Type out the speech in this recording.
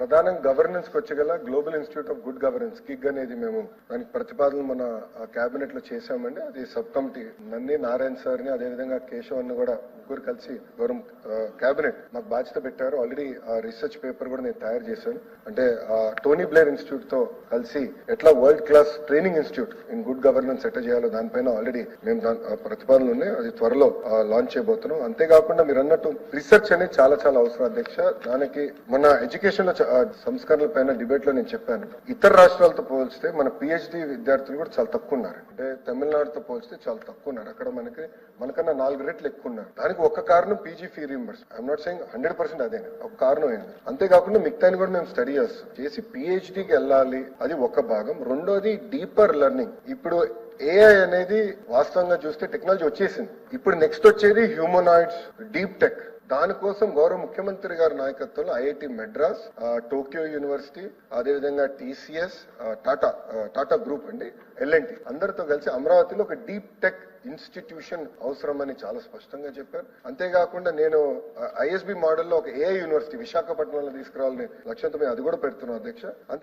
ప్రధానంగా గవర్నెన్స్కి వచ్చగల global institute of good governance కిగ్ అనేది మేము దానికి ప్రతిపాదన మన కేబినెట్లో చేశామండి. అది సబ్ కమిటీ నన్ని నారాయణ సార్ని అదేవిధంగా కేశవ్ అన్న కూడా ముగ్గురు కలిసి గౌరవం కేబినెట్ మాకు బాధ్యత పెట్టారు. ఆల్రెడీ ఆ రీసెర్చ్ పేపర్ కూడా నేను తయారు చేశాను. అంటే ఆ టోనీ బ్లేర్ ఇన్స్టిట్యూట్తో కలిసి ఎట్లా world class training institute in good governance ఎట్లా చేయాలో దానిపైన ఆల్రెడీ మేము దాని ప్రతిపాదనలు ఉన్నాయి. అది త్వరలో లాంచ్ చేయబోతున్నాం. అంతేకాకుండా మీరు అన్నట్టు రీసెర్చ్ అనేది చాలా చాలా అవసరం అధ్యక్ష. దానికి మన ఎడ్యుకేషన్లో సంస్కరణల పైన డిబేట్లో నేను చెప్పాను. ఇతర రాష్ట్రాలతో పోల్చితే మన పిహెచ్డి విద్యార్థులు కూడా చాలా తక్కువ ఉన్నారు. అంటే తమిళనాడుతో పోల్చితే చాలా తక్కువ ఉన్నారు. అక్కడ మనకి మనకన్నా నాలుగు రెట్లు ఎక్కువ ఉన్నారు. దానికి ఒక కారణం PG fee reimburse I'm not saying hundred percent అదే ఒక కారణం ఏంది అంతేకాకుండా మిగతాని కూడా మేము స్టడీ చేస్తాం. చేసి పిహెచ్డికి వెళ్ళాలి అది ఒక భాగం. రెండోది డీపర్ లెర్నింగ్ ఇప్పుడు ఏఐ అనేది వాస్తవంగా చూస్తే టెక్నాలజీ వచ్చేసింది. ఇప్పుడు నెక్స్ట్ వచ్చేది హ్యూమనాయిడ్స్ డీప్ టెక్ దానికోసం గౌరవ ముఖ్యమంత్రి గారి నాయకత్వంలో ఐఐటి మెడ్రాస్ టోక్యో యూనివర్సిటీ అదేవిధంగా టీసీఎస్ టాటా టాటా గ్రూప్ అండి ఎల్ఎన్టీ అందరితో కలిసి అమరావతిలో ఒక డీప్ టెక్ ఇన్స్టిట్యూషన్ అవసరమని చాలా స్పష్టంగా చెప్పారు. అంతేకాకుండా నేను ఐఎస్బి మోడల్లో ఒక ఏఐ యూనివర్సిటీ విశాఖపట్నంలో తీసుకురావాలని లక్ష్యంతో మేము అది కూడా పెడుతున్నాం అధ్యక్ష. అంతే